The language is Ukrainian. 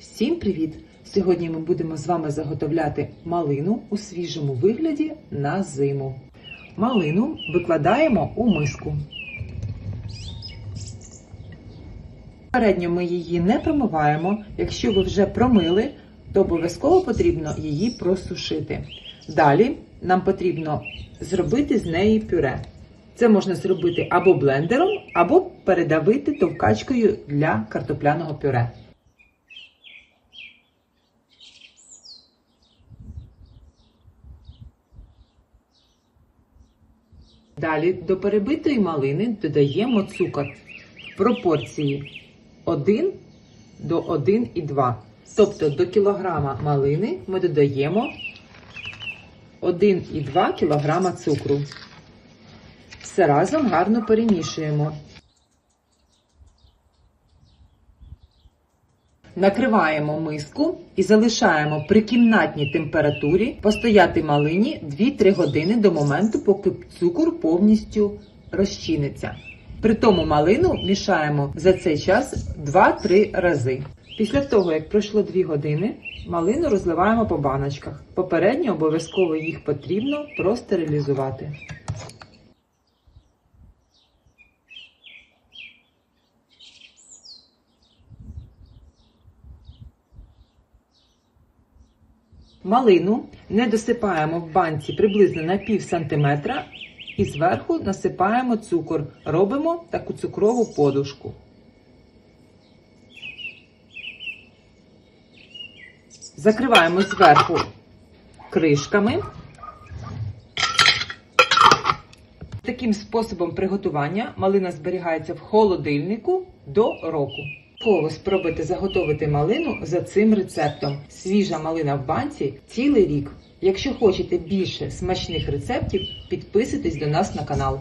Всім привіт! Сьогодні ми будемо з вами заготовляти малину у свіжому вигляді на зиму. Малину викладаємо у миску. Попередньо ми її не промиваємо. Якщо ви вже промили, то обов'язково потрібно її просушити. Далі нам потрібно зробити з неї пюре. Це можна зробити або блендером, або передавити товкачкою для картопляного пюре. Далі до перебитої малини додаємо цукор в пропорції 1 до 1,2. Тобто до кілограма малини ми додаємо 1,2 кг цукру. Все разом гарно перемішуємо. Накриваємо миску і залишаємо при кімнатній температурі постояти малині 2-3 години до моменту, поки цукор повністю розчиниться. При тому малину мішаємо за цей час 2-3 рази. Після того, як пройшло 2 години, малину розливаємо по баночках. Попередньо обов'язково їх потрібно простерилізувати. Малину не досипаємо в банці приблизно на пів сантиметра і зверху насипаємо цукор. Робимо таку цукрову подушку. Закриваємо зверху кришками. Таким способом приготування малина зберігається в холодильнику до року. Обов'язково спробуйте заготовити малину за цим рецептом. Свіжа малина в банці цілий рік. Якщо хочете більше смачних рецептів, підписуйтесь до нас на канал.